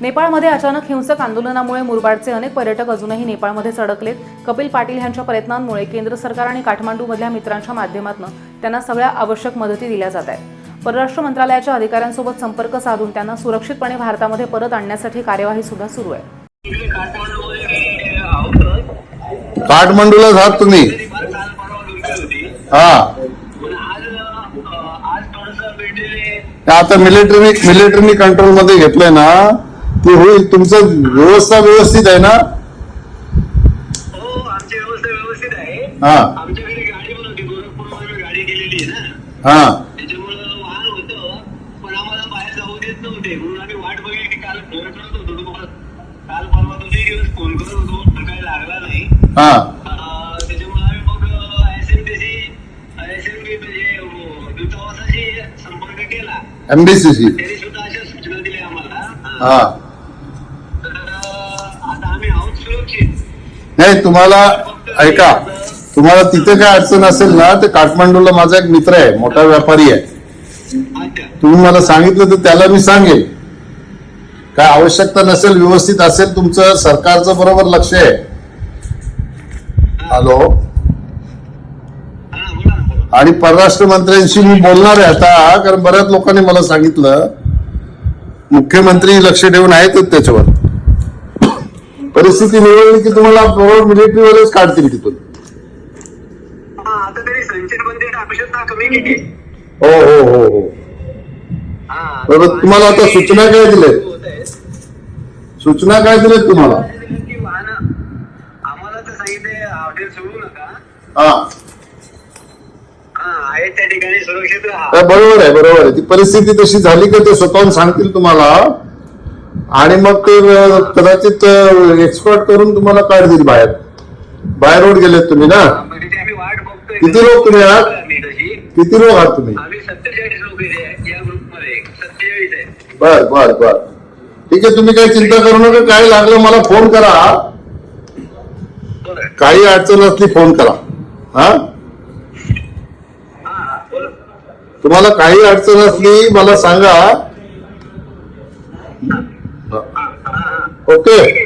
नेपाळमध्ये अचानक हिंसक आंदोलनामुळे मुरबाडचे अनेक पर्यटक अजूनही नेपाळमध्ये अडकलेत कपिल पाटील यांच्या प्रयत्नांमुळे केंद्र सरकार आणि काठमांडूमधल्या मित्रांच्या माध्यमातून त्यांना सगळ्या आवश्यक मदती दिल्या जात आहेत. परराष्ट्र मंत्रालयाच्या अधिकाऱ्यांसोबत संपर्क साधून त्यांना सुरक्षितपणे भारतामध्ये परत आणण्यासाठी कार्यवाही सुद्धा सुरू आहे. काठमांडूला जात तुम्ही? हा. आता मिलिटरी मिलिटरीनी कंट्रोलमध्ये घेतलंय ना ते होईल. तुमचं व्यवस्था व्यवस्थित आहे ना? हो आमची व्यवस्था व्यवस्थित आहे. हा. आमच्याकडे गाडी पण होती. गोरखपूरमध्ये गाडी गेलेली आहे ना. हा. त्याच्यामुळं वाहन होतं. पण आम्हाला बाहेर जाऊ देत नव्हते. म्हणून आम्ही वाट बघितली. काल फोन करत होतो. तुम्हाला काल परवा दोन्ही दिवस फोन करत होतो. पण काही लागला नाही. हा. अं, त्याच्यामुळे आम्ही मग S M T S M B म्हणजे अं, दूतावासाशी संपर्क केला. एमबीसीसी त्यांनी सुद्धा अशा सूचना दिल्या आम्हाला. हा. नाही तुम्हाला ऐका तुम्हाला तिथे काय अडचण असेल ना ते काठमांडूला माझा एक मित्र आहे मोठा व्यापारी आहे. तुम्ही मला सांगितलं तर त्याला मी सांगेन. काय आवश्यकता नसेल व्यवस्थित असेल तुमचं सरकारचं बरोबर लक्ष आहे. हॅलो? आणि परराष्ट्र मंत्र्यांशी मी बोलणार आहे आता कारण बऱ्याच लोकांनी मला सांगितलं मुख्यमंत्री लक्ष ठेवून आहेतच त्याच्यावर. परिस्थिती निवडली की तुम्हाला बरोबर मिलिटरीवालेच काढतील तिथून. हा हो हो हो हो. हा बरोबर तुम्हाला आता सूचना काय. सूचना काय तुम्हाला? नका. हा. हा आहे त्या ठिकाणी सुरक्षित राहा. काय बरोबर आहे बरोबर आहे. ती परिस्थिती तशी झाली की ते स्वतःहून सांगतील तुम्हाला. आणि मग ते कदाचित एक्सपर्ट करून तुम्हाला काढतील बाहेर. बाहेर रोड गेलेत तुम्ही ना? म्हणजे किती लोक तुम्ही आहात? किती लोक आहात तुम्ही? बर बर बर. ठीक आहे तुम्ही काही चिंता करू नका काय लागलं मला फोन करा. काही अडचण असली फोन करा. हा? तुम्हाला काही अडचण असली मला सांगा. 啊啊啊啊！哦，对。